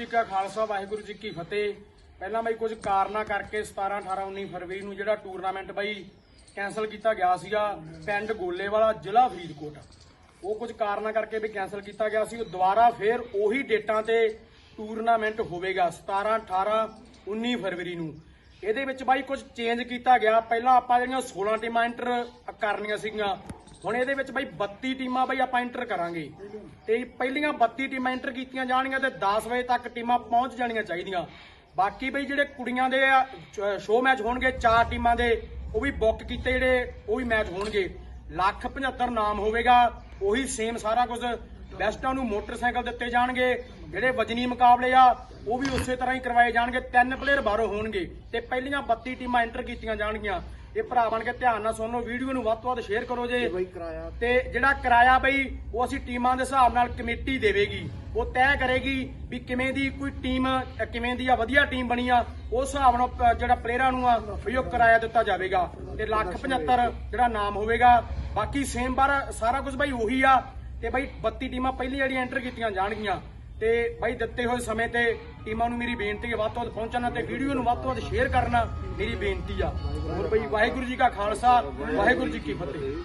ਜੀ ਕਾ ਖਾਲਸਾ, ਵਾਹਿਗੁਰੂ ਜੀ ਕੀ ਫਤਿਹ। ਪਹਿਲਾਂ ਬਾਈ ਕੁਝ ਕਾਰਨਾਂ ਕਰਕੇ 17 18 19 ਫਰਵਰੀ ਨੂੰ ਜਿਹੜਾ ਟੂਰਨਾਮੈਂਟ ਬਾਈ ਕੈਨਸਲ ਕੀਤਾ ਗਿਆ ਸੀਗਾ, ਪਿੰਡ ਗੋਲੇ ਵਾਲਾ ਜ਼ਿਲ੍ਹਾ ਫਰੀਦਕੋਟ। ਉਹ ਕੁਝ ਕਾਰਨਾਂ ਕਰਕੇ ਵੀ ਕੈਨਸਲ ਕੀਤਾ ਗਿਆ ਸੀ, ਉਹ ਦੁਬਾਰਾ ਫੇਰ ਉਹੀ ਡੇਟਾਂ ਤੇ ਟੂਰਨਾਮੈਂਟ ਹੋਵੇਗਾ 17 18 19 ਫਰਵਰੀ ਨੂੰ। ਇਹਦੇ ਵਿੱਚ ਬਾਈ ਕੁਝ ਚੇਂਜ ਕੀਤਾ ਗਿਆ। ਪਹਿਲਾਂ ਆਪਾਂ ਜਿਹੜੀਆਂ 16 ਟੀਮਾਂ ਐਂਟਰ ਕਰਨੀਆਂ ਸੀਗੀਆਂ ਹੁਣ ਇਹਦੇ ਵਿੱਚ ਬਾਈ 32 ਟੀਮਾਂ ਬਾਈ ਆਪਾਂ ਐਂਟਰ ਕਰਾਂਗੇ। ਤੇ ਪਹਿਲੀਆਂ 32 ਟੀਮਾਂ ਐਂਟਰ ਕੀਤੀਆਂ ਜਾਣਗੀਆਂ ਤੇ 10 ਵਜੇ ਤੱਕ ਟੀਮਾਂ ਪਹੁੰਚ ਜਾਣੀਆਂ ਚਾਹੀਦੀਆਂ। ਬਾਕੀ ਬਈ ਜਿਹੜੇ ਕੁੜੀਆਂ ਦੇ ਸ਼ੋਅ ਮੈਚ ਹੋਣਗੇ, ਚਾਰ ਟੀਮਾਂ ਦੇ, ਉਹ ਵੀ ਬੁੱਕ ਕੀਤੇ ਜਿਹੜੇ, ਉਹ ਵੀ ਮੈਚ ਹੋਣਗੇ। ਲੱਖ 75 ਨਾਮ ਹੋਵੇਗਾ, ਉਹੀ ਸੇਮ ਸਾਰਾ ਕੁਝ ਬੈਸਟਾਂ ਨੂੰ ਮੋਟਰਸਾਈਕਲ ਦਿੱਤੇ ਜਾਣਗੇ, ਜਿਹੜੇ ਵਜਨੀ ਮੁਕਾਬਲੇ ਆ, ਉਹ ਵੀ ਉਸੇ ਤਰ੍ਹਾਂ ਹੀ ਕਰਵਾਏ ਜਾਣਗੇ, ਤਿੰਨ ਪਲੇਅਰ ਬਾਹਰੋਂ ਹੋਣਗੇ। ਤੇ ਪਹਿਲੀਆਂ 32 ਟੀਮਾਂ ਐਂਟਰ ਕੀਤੀਆਂ ਜਾਣਗੀਆਂ। ਇਹ ਭਰਾ ਬਣ ਕੇ ਧਿਆਨ ਨਾਲ ਸੁਣ ਵੀਡੀਓ ਨੂੰ ਵੱਧ ਤੋਂ ਵੱਧ ਸ਼ੇਅਰ ਕਰੋ ਜੇ। ਤੇ ਜਿਹੜਾ ਕਿਰਾਇਆ ਬਈ ਉਹ ਅਸੀਂ ਟੀਮਾਂ ਦੇ ਹਿਸਾਬ ਨਾਲ ਕਮੇਟੀ ਦੇਵੇਗੀ। ਉਹ ਤੈਅ ਕਰੇਗੀ ਵੀ ਕਿਵੇਂ ਦੀ ਕੋਈ ਟੀਮ ਕਿਵੇਂ ਦੀ ਆ ਵਧੀਆ ਟੀਮ ਬਣੀ ਆ ਉਸ ਹਿਸਾਬ ਨਾਲ ਜਿਹੜਾ ਪਲੇਅਰਾਂ ਨੂੰ ਆ ਵੀ ਉਹ ਕਿਰਾਇਆ ਦਿੱਤਾ ਜਾਵੇਗਾ। ਤੇ ਲੱਖ 75 ਜਿਹੜਾ ਨਾਮ ਹੋਵੇਗਾ। ਬਾਕੀ ਸੇਮ ਬਾਰ ਸਾਰਾ ਕੁਝ ਬਈ ਉਹੀ ਆ। ਤੇ ਬਈ 32 ਟੀਮਾਂ ਪਹਿਲੀ ਜਿਹੜੀਆਂ ਐਂਟਰ ਕੀਤੀਆਂ ਜਾਣਗੀਆਂ। ਤੇ ਬਾਈ ਦਿੱਤੇ ਹੋਏ ਸਮੇਂ ਤੇ ਟੀਮਾਂ ਨੂੰ ਮੇਰੀ ਬੇਨਤੀ ਹੈ ਵੱਧ ਤੋਂ ਵੱਧ ਪਹੁੰਚਣਾ ਤੇ ਵੀਡੀਓ ਨੂੰ ਵੱਧ ਤੋਂ ਵੱਧ ਸ਼ੇਅਰ ਕਰਨਾ ਮੇਰੀ ਬੇਨਤੀ ਆ। ਹੋਰ ਬਈ ਵਾਹਿਗੁਰੂ ਜੀ ਕਾ ਖਾਲਸਾ, ਵਾਹਿਗੁਰੂ ਜੀ ਕੀ ਫਤਿਹ।